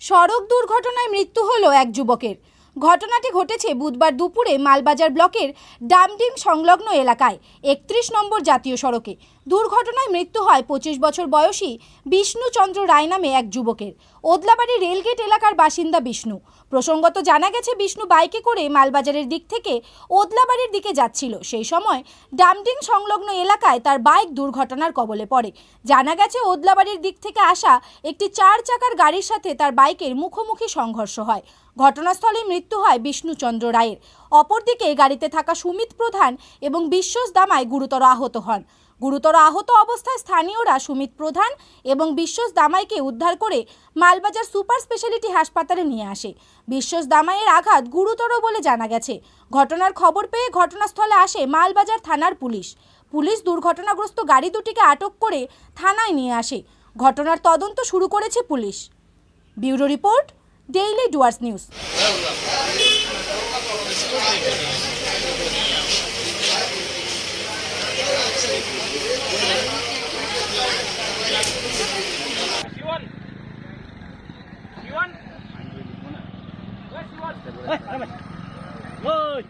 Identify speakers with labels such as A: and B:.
A: সড়ক দুর্ঘটনায় মৃত্যু হলো এক যুবকের। ঘটনাটি ঘটেছে বুধবার দুপুরে মালবাজার ব্লকের ডামডিম সংলগ্ন এলাকায়, একত্রিশ নম্বর জাতীয় সড়কে। দুর্ঘটনায় মৃত্যু হয় পঁচিশ বছর বয়সী বিষ্ণুচন্দ্র রায় নামে এক যুবকের। ওদলাবাড়ি রেলগেট এলাকার বাসিন্দা বিষ্ণু। প্রসঙ্গত জানা গেছে, বিষ্ণু বাইকে করে মালবাজারের দিক থেকে ওদলাবাড়ির দিকে যাচ্ছিল। সেই সময় ডামডিং সংলগ্ন এলাকায় তার বাইক দুর্ঘটনার কবলে পড়ে। জানা গেছে, ওদলাবাড়ির দিক থেকে আসা একটি চার চাকার গাড়ির সাথে তার বাইকের মুখোমুখি সংঘর্ষ হয়। ঘটনাস্থলে মৃত্যু হয় বিষ্ণুচন্দ্র রায়ের। অপরদিকে গাড়িতে থাকা সুমিত প্রধান এবং বিশ্বস দামায় গুরুতর আহত হন। গুরুতর আহত অবস্থায় স্থানীয়রা সুমিত প্রধান এবং বিশ্বস দামাইকে উদ্ধার করে মালবাজার সুপার স্পেশালিটি হাসপাতালে নিয়ে আসে। বিশ্বস দামাইয়ের আঘাত গুরুতর বলে জানা গেছে। ঘটনার খবর পেয়ে ঘটনাস্থলে আসে মালবাজার থানার পুলিশ। পুলিশ দুর্ঘটনাগ্রস্ত গাড়ি দুটিকে আটক করে থানায় নিয়ে আসে। ঘটনার তদন্ত শুরু করেছে police. Bureau report, daily Dooars news.
B: Woi.